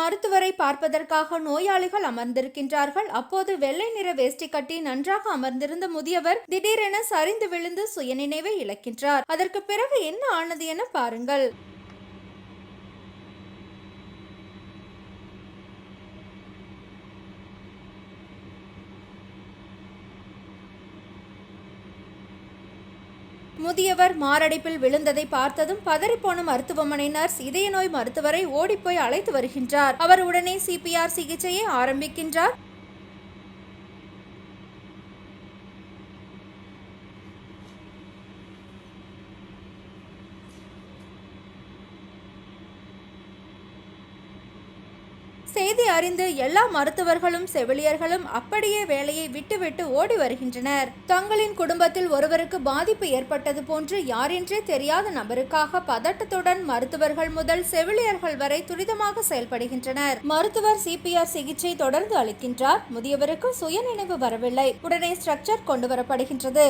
மருத்துவரை பார்ப்பதற்காக நோயாளிகள் அமர்ந்திருக்கின்றார்கள். அப்போது வெள்ளை நிற வேஷ்டி கட்டி நன்றாக அமர்ந்திருந்த முதியவர் திடீரென சரிந்து விழுந்து சுயநினைவை இழக்கின்றார். அதற்கு பிறகு என்ன ஆனது என பாருங்கள். முதியவர் மாரடைப்பில் விழுந்ததை பார்த்ததும் பதறிப்போன மருத்துவமனை நர்ஸ் இதய நோய் மருத்துவரை ஓடிப்போய் அழைத்து வருகின்றார். அவர் உடனே சிபிஆர் சிகிச்சையை ஆரம்பிக்கின்றார். செய்தி அறிந்து எல்லா மருத்துவர்களும் செவிலியர்களும் அப்படியே வேலையை விட்டுவிட்டு ஓடி வருகின்றனர். தங்களின் குடும்பத்தில் ஒருவருக்கு பாதிப்பு ஏற்பட்டது போன்று யாரென்றே தெரியாத நபருக்காக பதட்டத்துடன் மருத்துவர்கள் முதல் செவிலியர்கள் வரை துரிதமாக செயல்படுகின்றனர். மருத்துவர் சிபிஆர் சிகிச்சை தொடர்ந்து அளிக்கின்றார். முதியவருக்கு சுயநினைவு வரவில்லை. உடனே ஸ்ட்ரக்சர் கொண்டு வரப்படுகின்றது.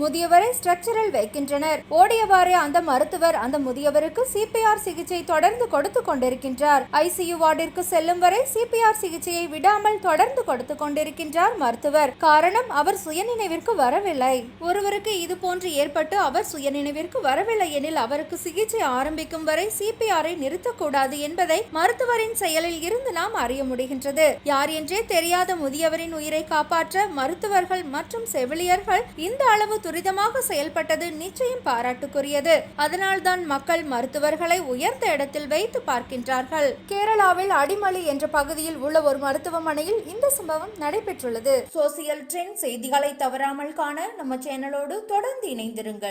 முதியவரை ஸ்ட்ரக்சரில் வைக்கின்றனர். ஓடியவாறே அந்த மருத்துவர் அந்த முதியவருக்கு சிபிஆர் சிகிச்சை தொடர்ந்து கொடுத்து கொண்டிருக்கின்றார். ஐசியு வார்டிற்கு செல்லும் வரை சிபிஆர் சிகிச்சையை விடாமல் தொடர்ந்து கொடுத்து கொண்டிருக்கின்றார் மருத்துவர். காரணம் அவர் சுயநினைவிற்கு வரவில்லை. ஒருவருக்கு இது போன்று ஏற்பட்டு அவர் சுயநினைவிற்கு வரவில்லை எனில் அவருக்கு சிகிச்சை ஆரம்பிக்கும் வரை சிபிஆரை நிறுத்தக்கூடாது என்பதை மருத்துவரின் செயலில் இருந்து நாம் அறிய முடிகின்றது. யார் என்றே தெரியாத முதியவரின் உயிரை காப்பாற்ற மருத்துவர்கள் மற்றும் செவிலியர்கள் இந்த அளவு துரிதமாக செயல்பட்டது நிச்சயம் பாராட்டுக்குரியது. அதனால்தான் மக்கள் மருத்துவர்களை உயர்ந்த இடத்தில் வைத்து பார்க்கின்றார்கள். கேரளாவில் அடிமலி என்ற பகுதியில் உள்ள ஒரு மருத்துவமனையில் இந்த சம்பவம் நடைபெற்றுள்ளது. சோசியல் ட்ரெண்ட் செய்திகளை தவறாமல் காண நம்ம சேனலோடு தொடர்ந்து இணைந்திருங்கள்.